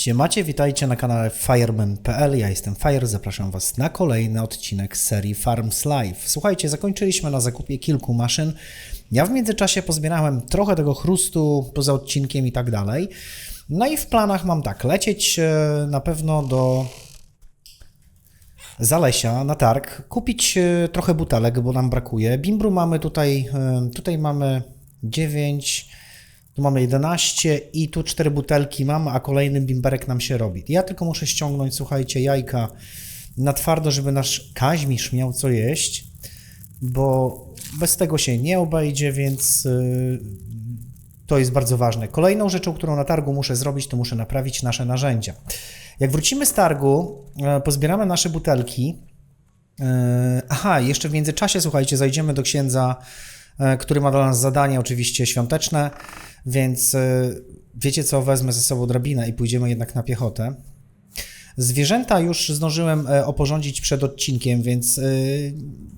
Siemacie, witajcie na kanale fireman.pl. Ja jestem Fire, zapraszam Was na kolejny odcinek serii Farms Live. Słuchajcie, zakończyliśmy na zakupie kilku maszyn. Ja w międzyczasie pozbierałem trochę tego chrustu poza odcinkiem i tak dalej. No i w planach mam tak, lecieć e, na pewno do Zalesia na targ, kupić e, trochę butelek, bo nam brakuje. Bimbru mamy tutaj, e, tutaj mamy 9, tu mamy 11 i tu 4 butelki mam, a kolejny bimberek nam się robi. Ja tylko muszę ściągnąć, słuchajcie, jajka na twardo, żeby nasz Kaźmisz miał co jeść, bo bez tego się nie obejdzie, więc y, to jest bardzo ważne. Kolejną rzeczą, którą na targu muszę zrobić, to muszę naprawić nasze narzędzia. Jak wrócimy z targu, e, pozbieramy nasze butelki. E, Aha, jeszcze w międzyczasie, słuchajcie, zajdziemy do księdza, który ma dla nas zadanie oczywiście świąteczne, więc e, wiecie co, wezmę ze sobą drabinę i pójdziemy jednak na piechotę. Zwierzęta już zdążyłem e, oporządzić przed odcinkiem, więc e,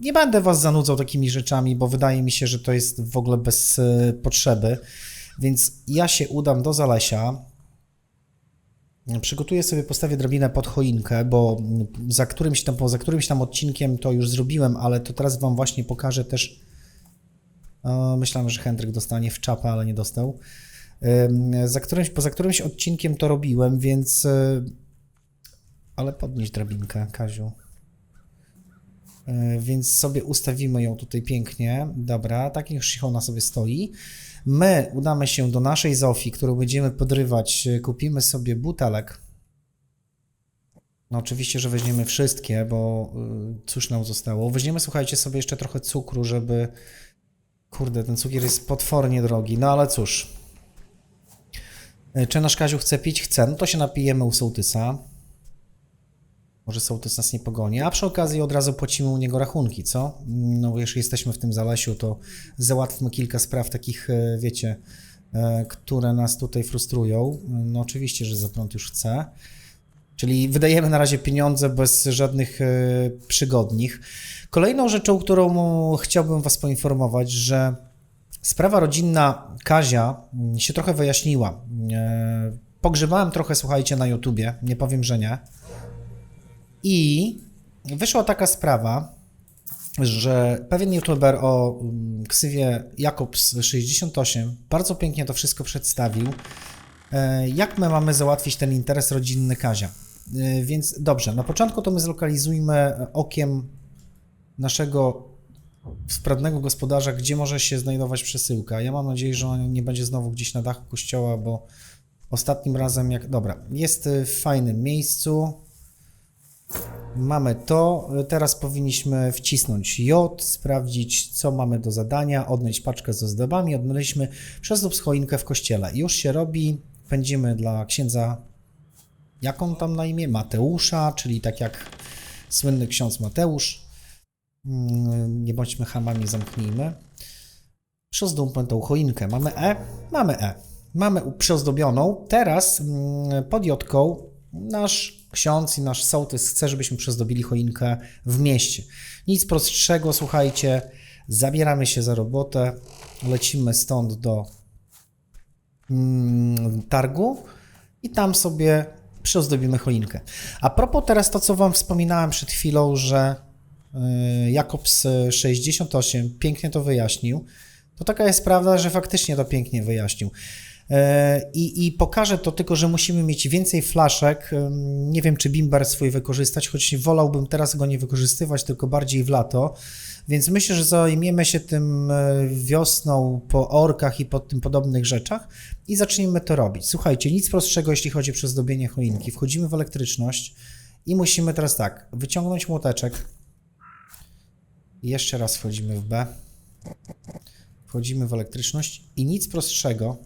nie będę Was zanudzał takimi rzeczami, bo wydaje mi się, że to jest w ogóle bez e, potrzeby. Więc ja się udam do Zalesia. Przygotuję sobie, postawię drabinę pod choinkę, bo za którymś tam, za którymś tam odcinkiem to już zrobiłem, ale to teraz Wam właśnie pokażę też. O, myślałem, że Hendryk dostanie w czapę, ale nie dostał. Za którymś, poza którymś odcinkiem to robiłem, więc. y, Ale podnieś drabinkę, Kaziu. Y, Więc sobie ustawimy ją tutaj pięknie. Dobra, tak niech ona sobie stoi. My udamy się do naszej Zofii, którą będziemy podrywać. Kupimy sobie butelek. No oczywiście, że weźmiemy wszystkie, bo y, cóż nam zostało. Weźmiemy, słuchajcie, sobie jeszcze trochę cukru, żeby... Kurde, ten cukier jest potwornie drogi, no ale cóż. Y, Czy nasz Kaziu chce pić? Chce, no to się napijemy u sołtysa. Może sołtys nas nie pogoni, a przy okazji od razu płacimy u niego rachunki, co? No jeśli jesteśmy w tym Zalesiu, to załatwmy kilka spraw takich, e, wiecie, e, które nas tutaj frustrują. No oczywiście, że za prąd już chce. Czyli wydajemy na razie pieniądze bez żadnych e, przygodnich. Kolejną rzeczą, którą chciałbym Was poinformować, że sprawa rodzinna Kazia mm, się trochę wyjaśniła. E, Pogrzebałem trochę, słuchajcie, na YouTubie, nie powiem, że nie. I wyszła taka sprawa, że pewien youtuber o mm, ksywie Jakobs68 bardzo pięknie to wszystko przedstawił. E, Jak my mamy załatwić ten interes rodzinny Kazia? E, Więc dobrze, na początku to my zlokalizujmy okiem naszego sprawnego gospodarza, gdzie może się znajdować przesyłka. Ja mam nadzieję, że on nie będzie znowu gdzieś na dachu kościoła, bo ostatnim razem jak... Dobra, jest w fajnym miejscu. Mamy to. Teraz powinniśmy wcisnąć J, sprawdzić, co mamy do zadania, odnaleźć paczkę z ozdobami. Odnaleźliśmy przezdób z choinkę w kościele. Już się robi. Pędzimy dla księdza, jak on tam na imię? Mateusza, czyli tak jak słynny ksiądz Mateusz. Mm, Nie bądźmy hamami, zamknijmy. Przyozdóbmy tą choinkę. Mamy E? Mamy E. Mamy przyozdobioną. Teraz mm, pod Jotką nasz ksiądz i nasz sołtys chce, żebyśmy przezdobili choinkę w mieście. Nic prostszego, słuchajcie. Zabieramy się za robotę. Lecimy stąd do targu i tam sobie przyozdobimy choinkę. A propos teraz to, co Wam wspominałem przed chwilą, że y, Jakobs 68 pięknie to wyjaśnił, to taka jest prawda, że faktycznie to pięknie wyjaśnił. E, I, I pokażę to tylko, że musimy mieć więcej flaszek. Ym, Nie wiem, czy bimber swój wykorzystać, choć wolałbym teraz go nie wykorzystywać, tylko bardziej w lato. Więc myślę, że zajmiemy się tym e, wiosną po orkach i po tym podobnych rzeczach i zaczniemy to robić. Słuchajcie, nic prostszego, jeśli chodzi o przezdobienie choinki. Wchodzimy w elektryczność i musimy teraz tak, wyciągnąć młoteczek. Jeszcze raz wchodzimy w B. Wchodzimy w elektryczność i nic prostszego,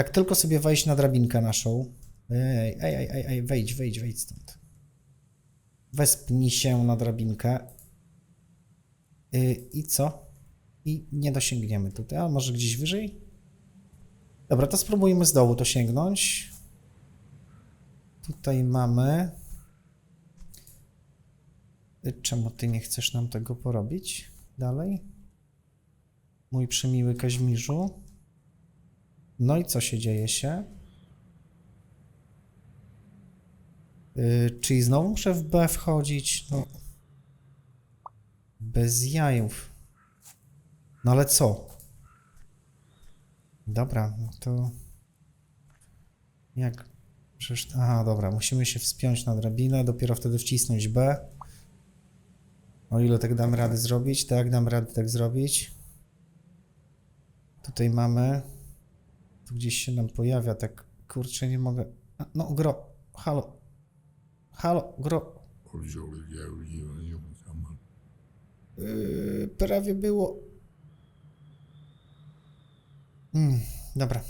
jak tylko sobie wejść na drabinkę naszą. Ej, ej, ej, ej, ej wejdź, wejdź, wejdź stąd. Wespnij się na drabinkę. Yy, I co? I nie dosięgniemy tutaj, a może gdzieś wyżej? Dobra, to spróbujmy z dołu to sięgnąć. Tutaj mamy. Y, Czemu ty nie chcesz nam tego porobić? Dalej. Mój przemiły Kaźmirzu. No i co się dzieje się? Yy, czyli znowu muszę w B wchodzić? No. Bez jajów. No ale co? Dobra, no to... Jak? Przecież... Aha, dobra, musimy się wspiąć na drabinę, dopiero wtedy wcisnąć B. O ile tak dam radę zrobić? Tak, dam radę tak zrobić. Tutaj mamy... Tu gdzieś się nam pojawia, tak... Kurczę, nie mogę... No, gro... Halo. Halo, gro... Yy, prawie było. Mm, dobra.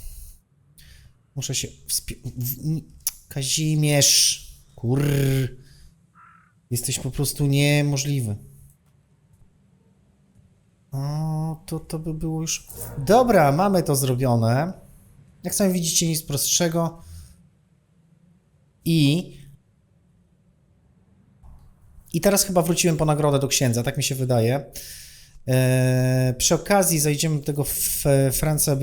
Muszę się wspi... w- Kazimierz! Kur... Jesteś po prostu niemożliwy. O, to, to by było już... Dobra, mamy to zrobione. Jak sami widzicie, nic prostszego. I... I teraz chyba wróciłem po nagrodę do księdza, tak mi się wydaje. E, przy okazji zajdziemy do tego Franca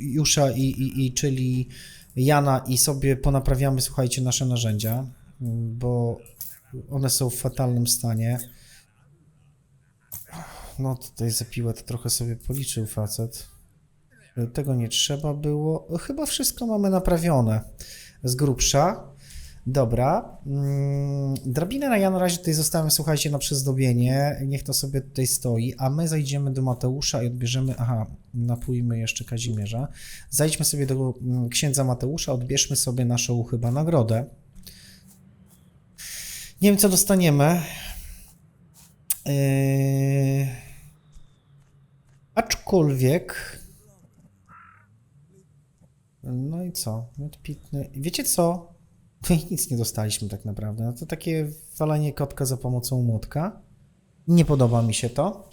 Jusza i, i, i, czyli Jana i sobie ponaprawiamy, słuchajcie, nasze narzędzia, bo one są w fatalnym stanie. No tutaj zapiłę, to trochę sobie policzył facet. Tego nie trzeba było. Chyba wszystko mamy naprawione z grubsza. Dobra. Mm, Drabinę na ja na razie tutaj zostawiam, słuchajcie, na przyzdobienie. Niech to sobie tutaj stoi, a my zajdziemy do Mateusza i odbierzemy. Aha, napójmy jeszcze Kazimierza. Zajdźmy sobie do księdza Mateusza, odbierzmy sobie naszą chyba nagrodę. Nie wiem, co dostaniemy. Yy... Aczkolwiek. No i co? Miód pitny. Wiecie co? Nic nie dostaliśmy tak naprawdę. No to takie walenie kotka za pomocą młotka. Nie podoba mi się to.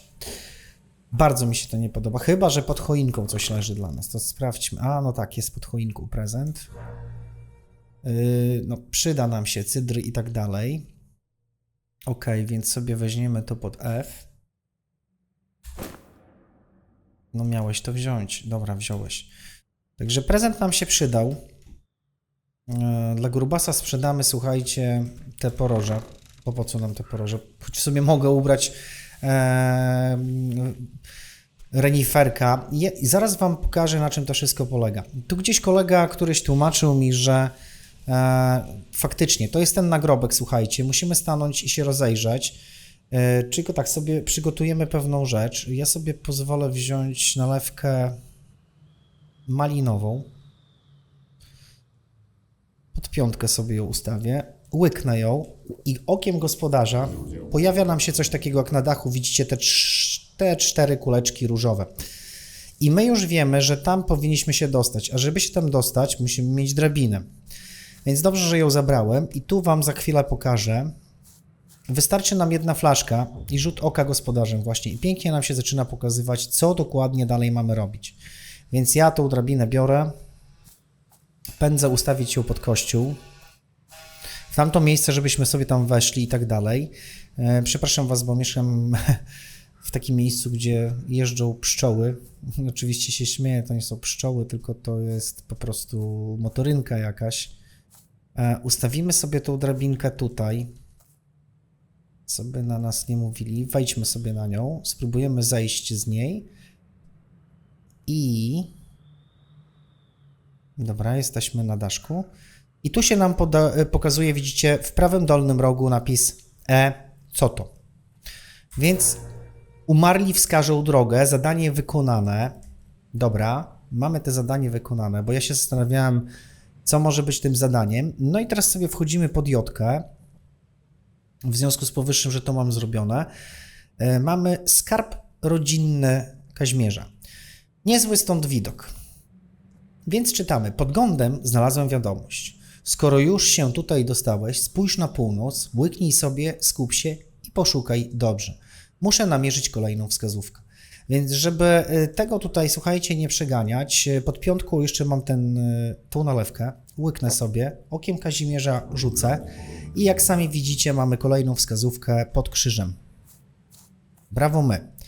Bardzo mi się to nie podoba. Chyba, że pod choinką coś leży dla nas. To sprawdźmy. A, no tak, jest pod choinką prezent. Yy, no, przyda nam się cydry i tak dalej. Ok, więc sobie weźmiemy to pod F. No miałeś to wziąć. Dobra, wziąłeś. Także prezent nam się przydał. E, Dla grubasa sprzedamy, słuchajcie, te poroże. Po po co nam te poroże? Choć sobie mogę ubrać e, reniferka. I zaraz wam pokażę, na czym to wszystko polega. Tu gdzieś kolega któryś tłumaczył mi, że e, faktycznie to jest ten nagrobek, słuchajcie. Musimy stanąć i się rozejrzeć. E, tylko tak sobie przygotujemy pewną rzecz. Ja sobie pozwolę wziąć nalewkę malinową. Pod piątkę sobie ją ustawię, łyknę ją i okiem gospodarza pojawia nam się coś takiego jak na dachu. Widzicie te, te cztery kuleczki różowe. I my już wiemy, że tam powinniśmy się dostać. A żeby się tam dostać, musimy mieć drabinę. Więc dobrze, że ją zabrałem i tu Wam za chwilę pokażę. Wystarczy nam jedna flaszka i rzut oka gospodarzem właśnie i pięknie nam się zaczyna pokazywać, co dokładnie dalej mamy robić. Więc ja tą drabinę biorę, pędzę ustawić ją pod kościół, w tamto miejsce, żebyśmy sobie tam weszli i tak dalej. E, Przepraszam Was, bo mieszkam w takim miejscu, gdzie jeżdżą pszczoły. Oczywiście się śmieję, to nie są pszczoły, tylko to jest po prostu motorynka jakaś. E, Ustawimy sobie tą drabinkę tutaj, co by na nas nie mówili. Wejdźmy sobie na nią, spróbujemy zejść z niej i Dobra, jesteśmy na daszku. I tu się nam e, pokazuje, widzicie, w prawym dolnym rogu napis E, co to? Więc umarli wskażą drogę, zadanie wykonane. Dobra, mamy te zadanie wykonane, bo ja się zastanawiałem, co może być tym zadaniem. No i teraz sobie wchodzimy pod Jotkę. W związku z powyższym, że to mam zrobione, e, mamy skarb rodzinny Kaźmierza. Niezły stąd widok. Więc czytamy. Pod gądem znalazłem wiadomość. Skoro już się tutaj dostałeś, spójrz na północ, łyknij sobie, skup się i poszukaj dobrze. Muszę namierzyć kolejną wskazówkę. Więc żeby y, tego tutaj, słuchajcie, nie przeganiać, y, pod piątką jeszcze mam ten, y, tą nalewkę, łyknę sobie, okiem Kazimierza rzucę i jak sami widzicie, mamy kolejną wskazówkę pod krzyżem. Brawo my.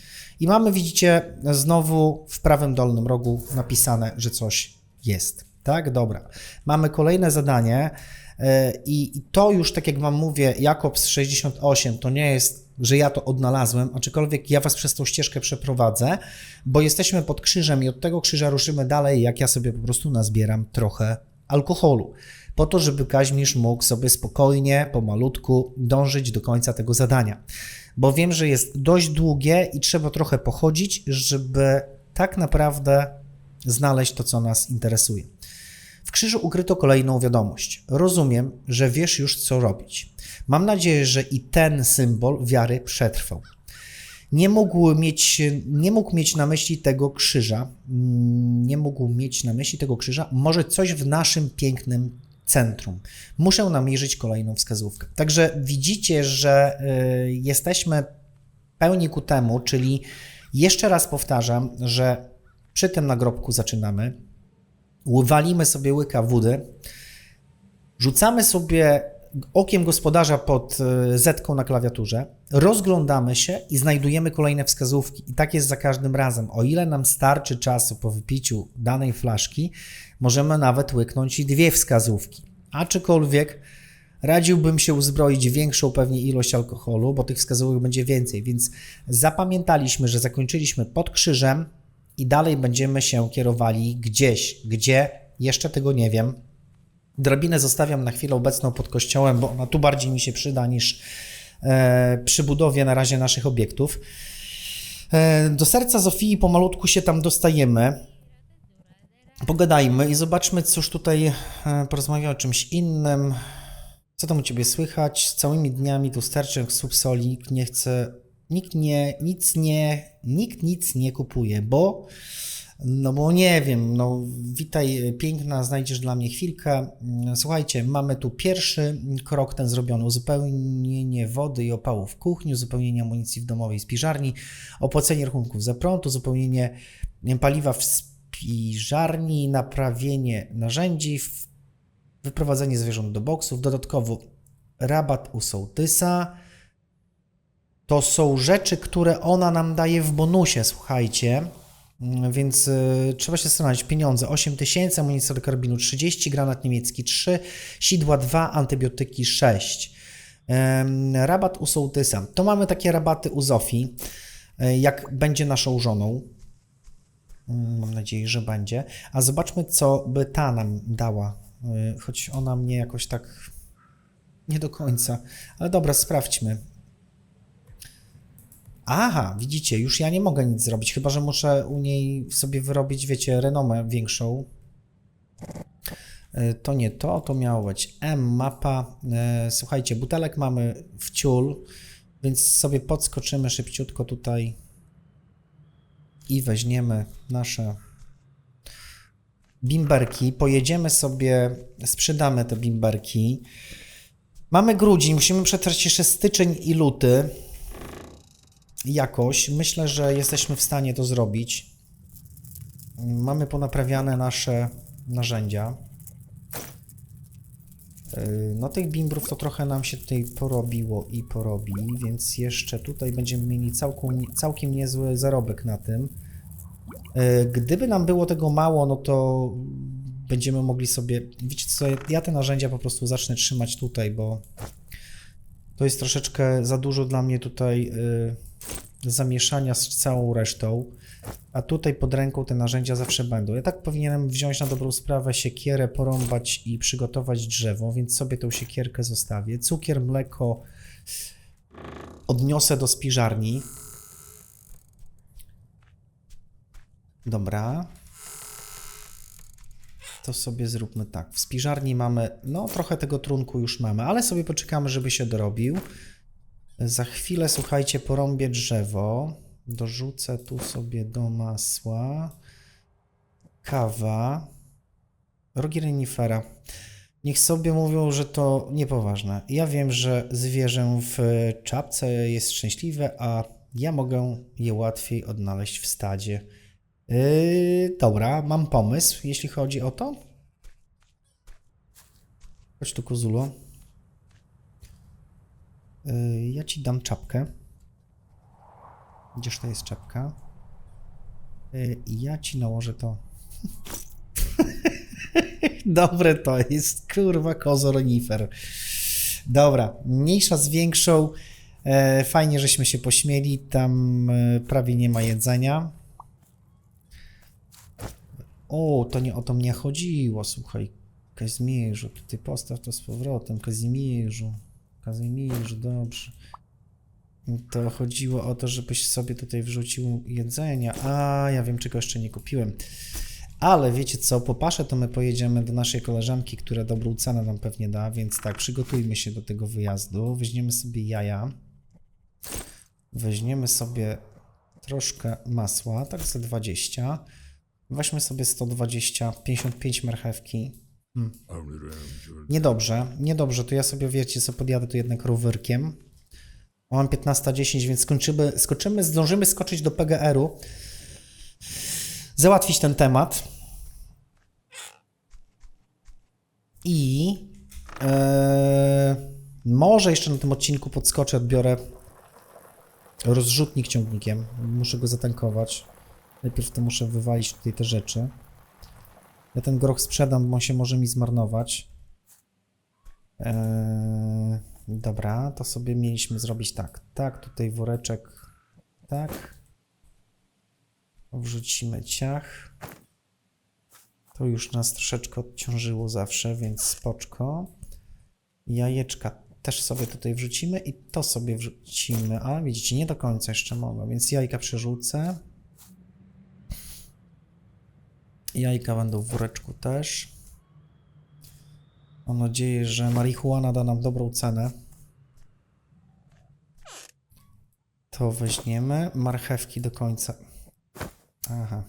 I mamy, widzicie, znowu w prawym dolnym rogu napisane, że coś jest. Tak, dobra. Mamy kolejne zadanie e, i i to już, tak jak Wam mówię, Jakobs 68, to nie jest, że ja to odnalazłem, aczkolwiek ja Was przez tą ścieżkę przeprowadzę, bo jesteśmy pod krzyżem i od tego krzyża ruszymy dalej, jak ja sobie po prostu nazbieram trochę alkoholu, po to, żeby Kaźmierz mógł sobie spokojnie, pomalutku dążyć do końca tego zadania. Bo wiem, że jest dość długie i trzeba trochę pochodzić, żeby tak naprawdę znaleźć to, co nas interesuje. W krzyżu ukryto kolejną wiadomość. Rozumiem, że wiesz już, co robić. Mam nadzieję, że i ten symbol wiary przetrwał. Nie mógł mieć, nie mógł mieć na myśli tego krzyża, mm, nie mógł mieć na myśli tego krzyża, może coś w naszym pięknym centrum. Muszę namierzyć kolejną wskazówkę. Także widzicie, że y, jesteśmy pełni ku temu, czyli jeszcze raz powtarzam, że przy tym nagrobku zaczynamy, walimy sobie łyka wody, rzucamy sobie okiem gospodarza pod y, zetką na klawiaturze, rozglądamy się i znajdujemy kolejne wskazówki. I tak jest za każdym razem. O ile nam starczy czasu po wypiciu danej flaszki, możemy nawet łyknąć i dwie wskazówki. Aczkolwiek radziłbym się uzbroić większą pewnie ilość alkoholu, bo tych wskazówek będzie więcej. Więc zapamiętaliśmy, że zakończyliśmy pod krzyżem i dalej będziemy się kierowali gdzieś, gdzie jeszcze tego nie wiem. Drabinę zostawiam na chwilę obecną pod kościołem, bo ona tu bardziej mi się przyda niż e, przy budowie na razie naszych obiektów. E, do serca Zofii pomalutku się tam dostajemy. Pogadajmy i zobaczmy, cóż tutaj e, porozmawiamy o czymś innym. Co tam u Ciebie słychać? Całymi dniami tu sterczę subsoli, nikt nie chce, nikt nie, nic nie, nikt nic nie kupuje, bo no bo nie wiem, no witaj piękna, znajdziesz dla mnie chwilkę. Słuchajcie, mamy tu pierwszy krok ten zrobiony, uzupełnienie wody i opału w kuchni, uzupełnienie amunicji w domowej spiżarni, opłacenie rachunków za prąd, uzupełnienie paliwa w spiżarni, naprawienie narzędzi, wyprowadzenie zwierząt do boksów, dodatkowo rabat u sołtysa. To są rzeczy, które ona nam daje w bonusie, słuchajcie. Więc y, trzeba się zastanowić. Pieniądze 8 tysięcy, amunicja do karabinu 30, granat niemiecki 3, sidła 2, antybiotyki 6. Em, rabat u sołtysa. To mamy takie rabaty u Zofii, y, jak będzie naszą żoną. Mm, Mam nadzieję, że będzie. A zobaczmy, co by ta nam dała. Y, Choć ona mnie jakoś tak nie do końca. Ale dobra, sprawdźmy. Aha, widzicie, już ja nie mogę nic zrobić, chyba że muszę u niej sobie wyrobić, wiecie, renomę większą. Y, To nie to, to miało być M, mapa. Y, Słuchajcie, butelek mamy w ciul, więc sobie podskoczymy szybciutko tutaj i weźmiemy nasze bimberki. Pojedziemy sobie, sprzedamy te bimberki. Mamy grudzień, musimy przetrwać jeszcze styczeń i luty. Jakoś. Myślę, że jesteśmy w stanie to zrobić. Mamy ponaprawiane nasze narzędzia. Yy, No tych bimbrów to trochę nam się tutaj porobiło i porobi, więc jeszcze tutaj będziemy mieli całkiem, całkiem niezły zarobek na tym. Yy, Gdyby nam było tego mało, no to będziemy mogli sobie. Wiecie co, ja te narzędzia po prostu zacznę trzymać tutaj, bo to jest troszeczkę za dużo dla mnie tutaj yy, zamieszania z całą resztą. A tutaj pod ręką te narzędzia zawsze będą. Ja tak powinienem wziąć na dobrą sprawę siekierę, porąbać i przygotować drzewo, więc sobie tą siekierkę zostawię. Cukier, mleko odniosę do spiżarni. Dobra. To sobie zróbmy tak. W spiżarni mamy, no trochę tego trunku już mamy, ale sobie poczekamy, żeby się dorobił. Za chwilę, słuchajcie, porąbię drzewo. Dorzucę tu sobie do masła. Kawa. Rogi renifera. Niech sobie mówią, że to niepoważne. Ja wiem, że zwierzę w czapce jest szczęśliwe, a ja mogę je łatwiej odnaleźć w stadzie. Yy, dobra, mam pomysł, jeśli chodzi o to. Chodź tu, kozulo. Yy, ja ci dam czapkę. Gdzież to jest czapka? I ja ci nałożę to. Dobre to jest, kurwa, kozoronifer. Dobra, mniejsza z większą. E, fajnie, żeśmy się pośmieli. Tam e, prawie nie ma jedzenia. O, to nie o to mnie chodziło, słuchaj. Kazimierzu, ty postaw to z powrotem. Kazimierzu, Kazimierzu, dobrze. To chodziło o to, żebyś sobie tutaj wrzucił jedzenia. A, ja wiem, czego jeszcze nie kupiłem. Ale wiecie co, po paszę to my pojedziemy do naszej koleżanki, która dobrą cenę nam pewnie da, więc tak, przygotujmy się do tego wyjazdu. Weźmiemy sobie jaja. Weźmiemy sobie troszkę masła, tak za 20. Weźmy sobie 120, 55 marchewki. Hmm. Niedobrze, niedobrze, to ja sobie wiecie co, podjadę tu jednak rowerkiem. Mam 15.10, więc skończymy, skoczymy, zdążymy skoczyć do PGR-u, załatwić ten temat. I e, może jeszcze na tym odcinku podskoczę, odbiorę rozrzutnik ciągnikiem. Muszę go zatankować. Najpierw to muszę wywalić tutaj te rzeczy. Ja ten groch sprzedam, bo on się może mi zmarnować. Eee, dobra, to sobie mieliśmy zrobić tak. Tak, tutaj woreczek. Tak. Wrzucimy ciach. To już nas troszeczkę odciążyło zawsze, więc spoczko. Jajeczka też sobie tutaj wrzucimy i to sobie wrzucimy. A widzicie, nie do końca jeszcze mogę, więc jajka przerzucę. Jajka będą w woreczku też. Mam nadzieję, że marihuana da nam dobrą cenę. To weźmiemy. Marchewki do końca. Aha.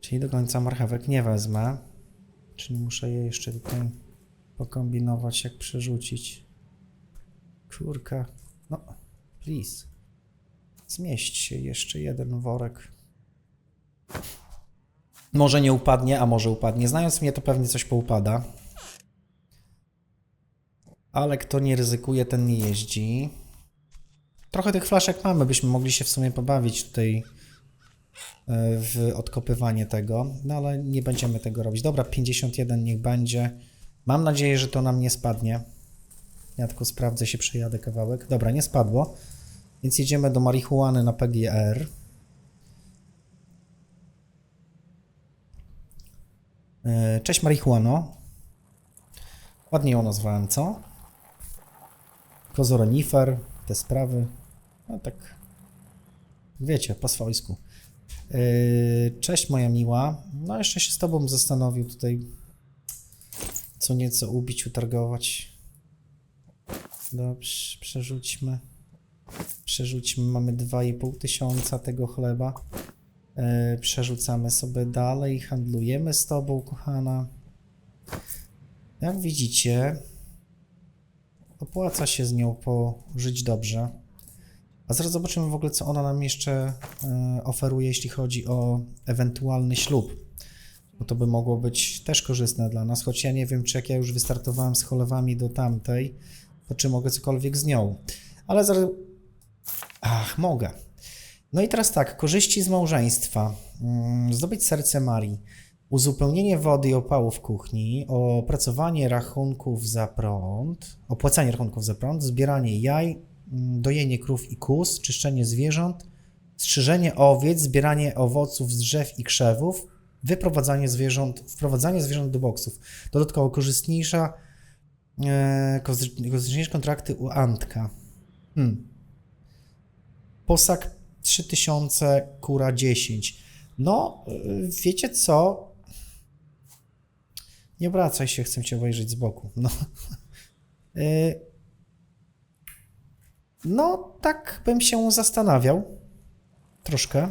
Czyli do końca marchewek nie wezmę. Czyli muszę je jeszcze tutaj pokombinować, jak przerzucić. Kurka. No, please. Zmieść się jeszcze jeden worek. Może nie upadnie, a może upadnie. Znając mnie, to pewnie coś poupada. Ale kto nie ryzykuje, ten nie jeździ. Trochę tych flaszek mamy, byśmy mogli się w sumie pobawić tutaj e, w odkopywanie tego, no ale nie będziemy tego robić. Dobra, 51 niech będzie. Mam nadzieję, że to nam nie spadnie. Ja tylko sprawdzę, się przejadę kawałek. Dobra, nie spadło. Więc jedziemy do marihuany na PGR. Cześć marihuano. Ładnie ją nazwałem, co? Kozoronifer, te sprawy. No tak, wiecie, po swojsku. E, Cześć moja miła. No jeszcze się z tobą zastanowił tutaj co nieco ubić, utargować. Dobrze, przerzućmy. Przerzućmy, mamy 2,5 tysiąca tego chleba. E, przerzucamy sobie dalej, handlujemy z tobą, kochana. Jak widzicie, opłaca się z nią pożyć dobrze. A zaraz zobaczymy w ogóle, co ona nam jeszcze e, oferuje, jeśli chodzi o ewentualny ślub. Bo to by mogło być też korzystne dla nas, choć ja nie wiem, czy jak ja już wystartowałem z cholewami do tamtej, to czy mogę cokolwiek z nią. Ale zaraz... Ach, mogę. No i teraz tak, korzyści z małżeństwa. Mm, Zdobyć serce Marii. Uzupełnienie wody i opału w kuchni, opracowanie rachunków za prąd, opłacanie rachunków za prąd, zbieranie jaj, mm, dojenie krów i kóz, czyszczenie zwierząt, strzyżenie owiec, zbieranie owoców z drzew i krzewów, wyprowadzanie zwierząt, wprowadzanie zwierząt do boksów. Dodatkowo korzystniejsza, e, korzy- korzystniejsze kontrakty u Antka. Hmm. Posag 3000, kura 10. No, y, wiecie co? Nie obracaj się, chcę cię obejrzeć z boku. No. Y, No, tak bym się zastanawiał. Troszkę.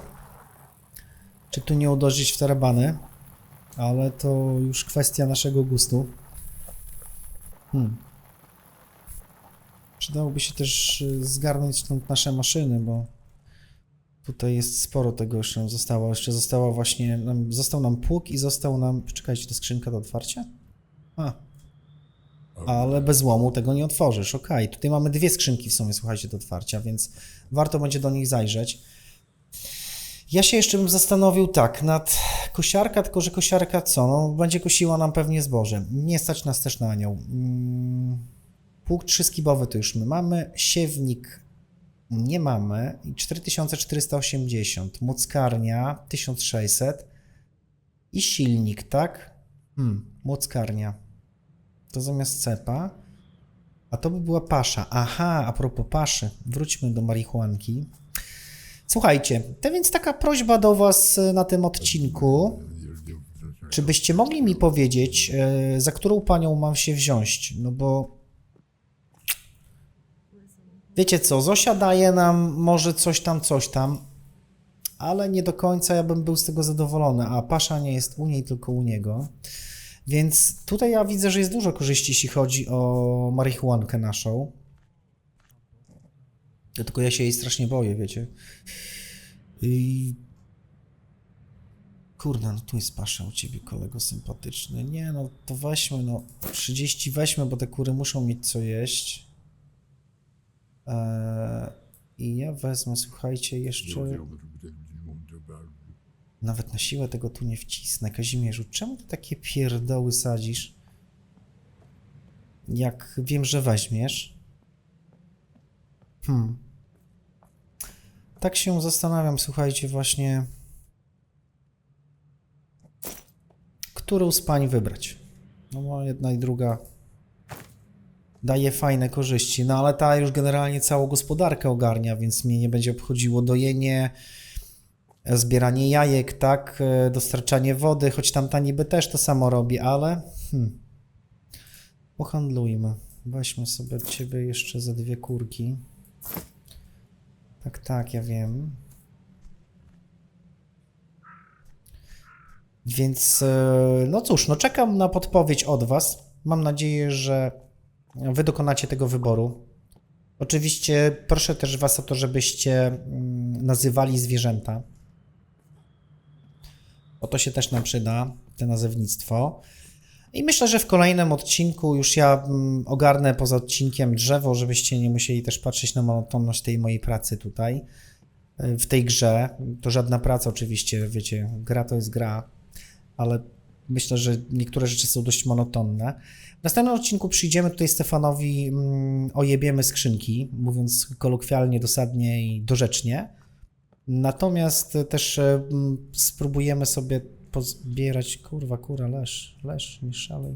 Czy tu nie uderzyć w tarabany? Ale to już kwestia naszego gustu. Hmm. Przydałoby się też y, zgarnąć stąd nasze maszyny, bo tutaj jest sporo tego jeszcze nam zostało. Jeszcze została właśnie, nam, został nam pług i został nam, czekajcie, to skrzynka do otwarcia? A. Ale bez łomu tego nie otworzysz, okej. Tutaj mamy dwie skrzynki w sumie, słuchajcie, do otwarcia, więc warto będzie do nich zajrzeć. Ja się jeszcze bym zastanowił tak, nad kosiarka, tylko że kosiarka co? No, będzie kosiła nam pewnie zboże. Nie stać nas też na nią. Mm, Pług trzyskibowy to już my mamy. Siewnik nie mamy. I 4480. Mockarnia 1600. I silnik, tak? Hmm, mockarnia. To zamiast cepa. A to by była pasza. Aha, a propos paszy. Wróćmy do marihuanki. Słuchajcie, to więc taka prośba do Was e, na tym odcinku. Czy byście mogli mi powiedzieć, e, za którą panią mam się wziąć? No bo. Wiecie co, Zosia daje nam może coś tam, coś tam, ale nie do końca ja bym był z tego zadowolony, a pasza nie jest u niej, tylko u niego. Więc tutaj ja widzę, że jest dużo korzyści, jeśli chodzi o marihuankę naszą. Tylko ja się jej strasznie boję, wiecie. I... Kurde, no tu jest pasza u ciebie, kolego sympatyczny. Nie, no to weźmy, no 30 weźmy, bo te kury muszą mieć co jeść. Eee, I ja wezmę, słuchajcie, jeszcze... Nawet na siłę tego tu nie wcisnę. Kazimierzu, czemu ty takie pierdoły sadzisz? Jak wiem, że weźmiesz. Hmm. Tak się zastanawiam, słuchajcie, właśnie. Którą z pań wybrać? No, jedna i druga daje fajne korzyści, no ale ta już generalnie całą gospodarkę ogarnia, więc mnie nie będzie obchodziło dojenie, zbieranie jajek, tak, e, dostarczanie wody, choć tamta niby też to samo robi, ale hmm. pohandlujmy. Weźmy sobie od ciebie jeszcze ze dwie kurki. Tak, tak, ja wiem. Więc, e, no cóż, no czekam na podpowiedź od Was. Mam nadzieję, że Wy dokonacie tego wyboru. Oczywiście proszę też Was o to, żebyście mm, nazywali zwierzęta. Bo to się też nam przyda, te nazewnictwo. I myślę, że w kolejnym odcinku już ja mm, ogarnę poza odcinkiem drzewo, żebyście nie musieli też patrzeć na monotonność tej mojej pracy tutaj y, w tej grze. To żadna praca oczywiście, wiecie, gra to jest gra, ale myślę, że niektóre rzeczy są dość monotonne. W następnym odcinku przyjdziemy tutaj Stefanowi, mm, ojebiemy skrzynki, mówiąc kolokwialnie, dosadnie i dorzecznie. Natomiast też e, mm, spróbujemy sobie pozbierać, kurwa, kura, leż, leż, nie szalej.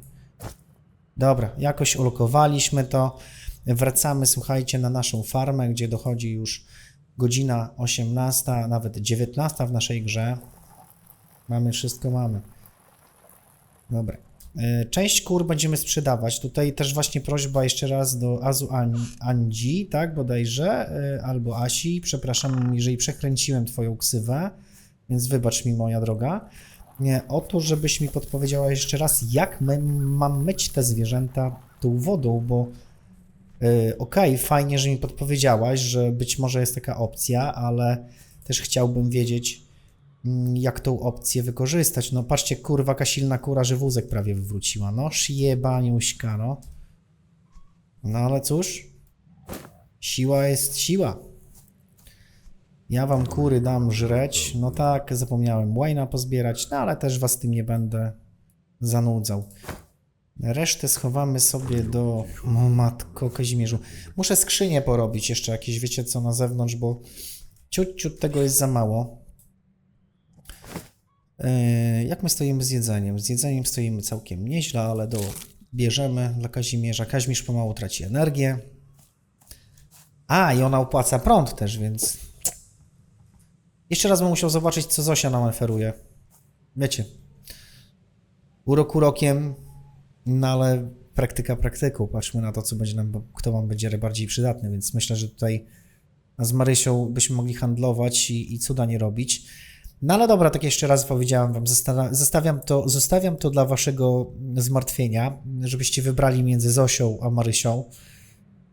Dobra, jakoś ulokowaliśmy to. Wracamy, słuchajcie, na naszą farmę, gdzie dochodzi już godzina 18, nawet 19 w naszej grze. Mamy wszystko, mamy. Dobra. E, Część kur będziemy sprzedawać. Tutaj też właśnie prośba jeszcze raz do Azu An- Andzi, tak, bodajże, e, albo Asi. Przepraszam, jeżeli przekręciłem twoją ksywę, więc wybacz mi, moja droga. Nie, o to, żebyś mi podpowiedziała jeszcze raz, jak my, mam myć te zwierzęta tą wodą, bo e, okej, fajnie, że mi podpowiedziałaś, że być może jest taka opcja, ale też chciałbym wiedzieć, jak tą opcję wykorzystać. No patrzcie, kurwa, jaka silna kura, że wózek prawie wywróciła. No, jebaniuśka, no. No ale cóż, siła jest siła. Ja wam kury dam żreć. No tak, zapomniałem łajna pozbierać, no ale też was tym nie będę zanudzał. Resztę schowamy sobie do... O matko, Kazimierzu. Muszę skrzynię porobić jeszcze jakieś, wiecie co, na zewnątrz, bo ciut, ciut tego jest za mało. Yy, Jak my stoimy z jedzeniem? Z jedzeniem stoimy całkiem nieźle, ale do bierzemy dla Kazimierza. Kazimierz pomału traci energię. A, i ona opłaca prąd też, więc... Jeszcze raz bym musiał zobaczyć, co Zosia nam oferuje. Wiecie, urok urokiem, no ale praktyka praktyką. Patrzmy na to, co będzie nam, kto wam będzie bardziej przydatny, więc myślę, że tutaj z Marysią byśmy mogli handlować i, i cuda nie robić. No ale dobra, tak jeszcze raz powiedziałem wam, zostawiam to, zostawiam to dla waszego zmartwienia, żebyście wybrali między Zosią a Marysią,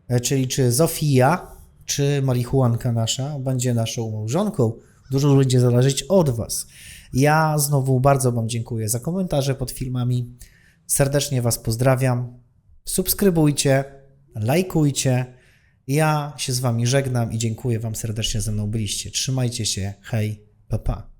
E, czyli czy Zofia, czy marihuanka nasza będzie naszą małżonką. Dużo będzie zależeć od was. Ja znowu bardzo wam dziękuję za komentarze pod filmami. Serdecznie was pozdrawiam. Subskrybujcie, lajkujcie. Ja się z wami żegnam i dziękuję wam serdecznie, ze mną byliście. Trzymajcie się. Hej. Pa, pa.